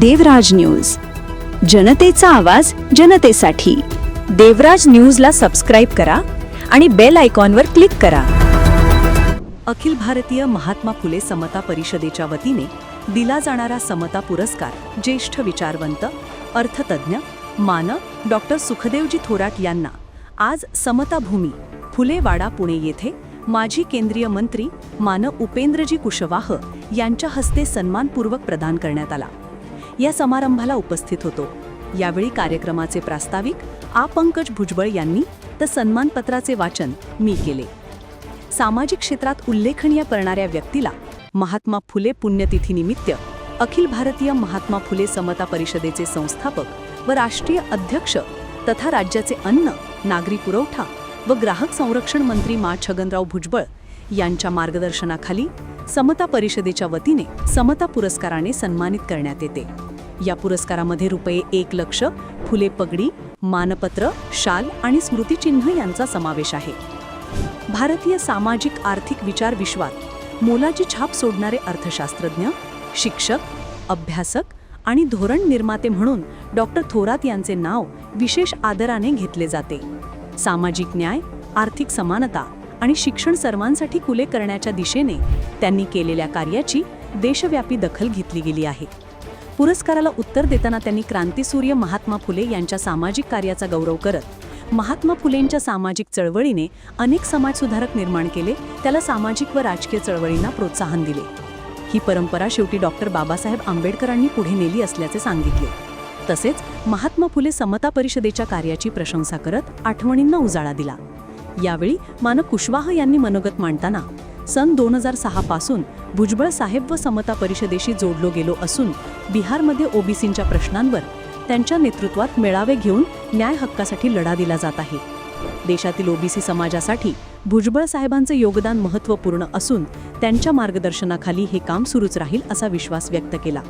देवराज news. जनतेचा आवाज जनतेसाठी. देवराज न्यूजला सबस्क्राईब करा आणि बेल आयकॉनवर क्लिक करा. अखिल भारतीय महात्मा फुले समता परिषदेच्या वतीने दिला जाणारा समता पुरस्कार ज्येष्ठ विचारवंत अर्थतज्ञ मान डॉक्टर सुखदेवजी थोराट यांना आज समताभूमी फुलेवाडा पुणे येथे माजी केंद्रीय मंत्री मान उपेंद्रजी कुशवाह यांच्या हस्ते सन्मानपूर्वक प्रदान करण्यात आला. या समारंभाला उपस्थित होतो. यावेळी कार्यक्रमाचे प्रास्ताविक आ. पंकज भुजबळ यांनी तर सन्मानपत्राचे वाचन मी केले. सामाजिक क्षेत्रात उल्लेखनीय करणाऱ्या व्यक्तीला महात्मा फुले पुण्यतिथीनिमित्त अखिल भारतीय महात्मा फुले समता परिषदेचे संस्थापक व राष्ट्रीय अध्यक्ष तथा राज्याचे अन्न नागरी पुरवठा व ग्राहक संरक्षण मंत्री मा. छगनराव भुजबळ यांच्या मार्गदर्शनाखाली समता परिषदेच्या वतीने समता पुरस्काराने सन्मानित करण्यात येते. या पुरस्कारामध्ये रुपये एक लक्ष फुले पगडी मानपत्र शाल आणि स्मृतिचिन्ह यांचा समावेश आहे. भारतीय सामाजिक आर्थिक विचार विश्वात मोलाची छाप सोडणारे अर्थशास्त्रज्ञ शिक्षक अभ्यासक आणि धोरण निर्माते म्हणून डॉक्टर थोरात यांचे नाव विशेष आदराने घेतले जाते. सामाजिक न्याय आर्थिक समानता आणि शिक्षण सर्वांसाठी खुले करण्याच्या दिशेने त्यांनी केलेल्या कार्याची देशव्यापी दखल घेतली गेली आहे. पुरस्काराला उत्तर देताना त्यांनी क्रांतीसूर्य महात्मा फुले यांच्या सामाजिक कार्याचा गौरव करत महात्मा फुलेंच्या सामाजिक चळवळीने अनेक समाजसुधारक निर्माण केले त्याला सामाजिक व राजकीय चळवळींना प्रोत्साहन दिले. ही परंपरा शेवटी डॉक्टर बाबासाहेब आंबेडकरांनी पुढे नेली असल्याचे सांगितले. तसेच महात्मा फुले समता परिषदेच्या कार्याची प्रशंसा करत आठवणींना उजाळा दिला. यावेळी मानव कुशवाह यांनी मनोगत मांडताना सन दोन हजार सहापासून भुजबळ साहेब व समता परिषदेशी जोडलो गेलो असून बिहारमध्ये ओबीसींच्या प्रश्नांवर त्यांच्या नेतृत्वात मेळावे घेऊन न्याय हक्कासाठी लढा दिला जात आहे. देशातील ओबीसी समाजासाठी भुजबळ साहेबांचे योगदान महत्त्वपूर्ण असून त्यांच्या मार्गदर्शनाखाली हे काम सुरूच राहील असा विश्वास व्यक्त केला.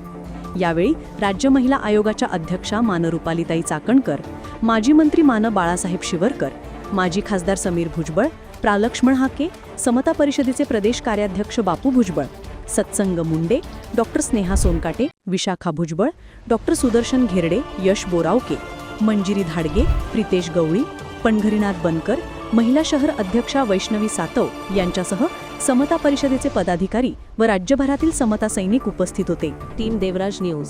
यावेळी राज्य महिला आयोगाच्या अध्यक्षा मानरुपालिताई चाकणकर माजी मंत्री मान बाळासाहेब शिवरकर माजी खासदार समीर भुजबळ प्रालक्ष्मण हाके समता परिषदेचे प्रदेश कार्याध्यक्ष बापू भुजबळ सत्संग मुंडे डॉक्टर स्नेहा सोनकाटे विशाखा भुजबळ डॉक्टर सुदर्शन घेरडे यश बोरावके मंजिरी धाडगे प्रितेश गवळी पणघरीनाथ बनकर महिला शहर अध्यक्षा वैष्णवी सातव यांच्यासह समता परिषदेचे पदाधिकारी व राज्यभरातील समता सैनिक उपस्थित होते. Team Devraj news.